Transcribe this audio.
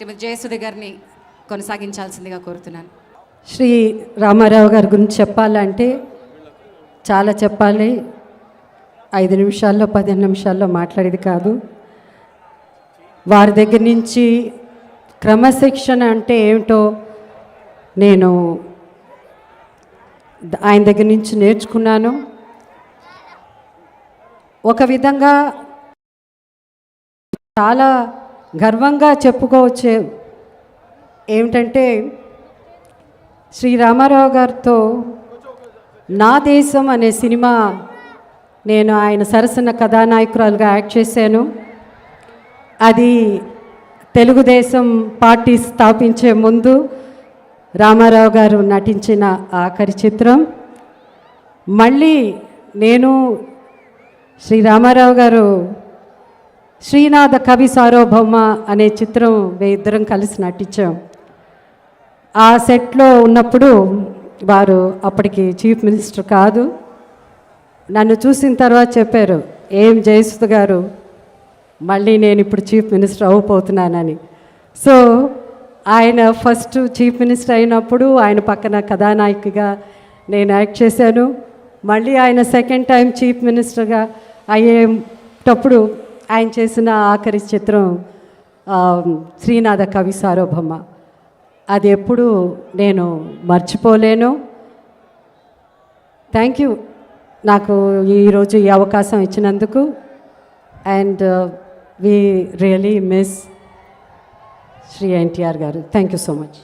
శ్రీమతి జయసుధ గారిని కొనసాగించాల్సిందిగా కోరుతున్నాను. శ్రీ రామారావు గారి గురించి చెప్పాలంటే చాలా చెప్పాలి. ఐదు నిమిషాల్లో పదిహేను నిమిషాల్లో మాట్లాడేది కాదు. వారి దగ్గర నుంచి క్రమశిక్షణ అంటే ఏమిటో నేను ఆయన దగ్గర నుంచి నేర్చుకున్నాను. ఒక విధంగా చాలా గర్వంగా చెప్పుకోవచ్చు ఏమిటంటే శ్రీ రామారావు గారితో నా దేశం అనే సినిమా నేను ఆయన సరసన కథానాయకురాలుగా యాక్ట్ చేశాను. అది తెలుగుదేశం పార్టీ స్థాపించే ముందు రామారావు గారు నటించిన ఆఖరి చిత్రం. మళ్ళీ నేను శ్రీ రామారావు గారు శ్రీనాథ కవి సార్వభౌమ అనే చిత్రం మేము ఇద్దరం కలిసి నటించాం. ఆ సెట్లో ఉన్నప్పుడు వారు అప్పటికి చీఫ్ మినిస్టర్ కాదు. నన్ను చూసిన తర్వాత చెప్పారు ఏం జయసుధ గారు మళ్ళీ నేను ఇప్పుడు చీఫ్ మినిస్టర్ అవ్వబోతున్నానని సో ఆయన ఫస్ట్ చీఫ్ మినిస్టర్ అయినప్పుడు ఆయన పక్కన కథానాయికగా నేను యాక్ట్ చేశాను. మళ్ళీ ఆయన సెకండ్ టైం చీఫ్ మినిస్టర్గా అయ్యేటప్పుడు ఆయన చేసిన ఆఖరి చిత్రం శ్రీనాథ కవి సారోభమ్మ. అది ఎప్పుడు నేను మర్చిపోలేను. థ్యాంక్ యూ నాకు ఈరోజు ఈ అవకాశం ఇచ్చినందుకు. And we really miss Shri NTR garu. Thank you so much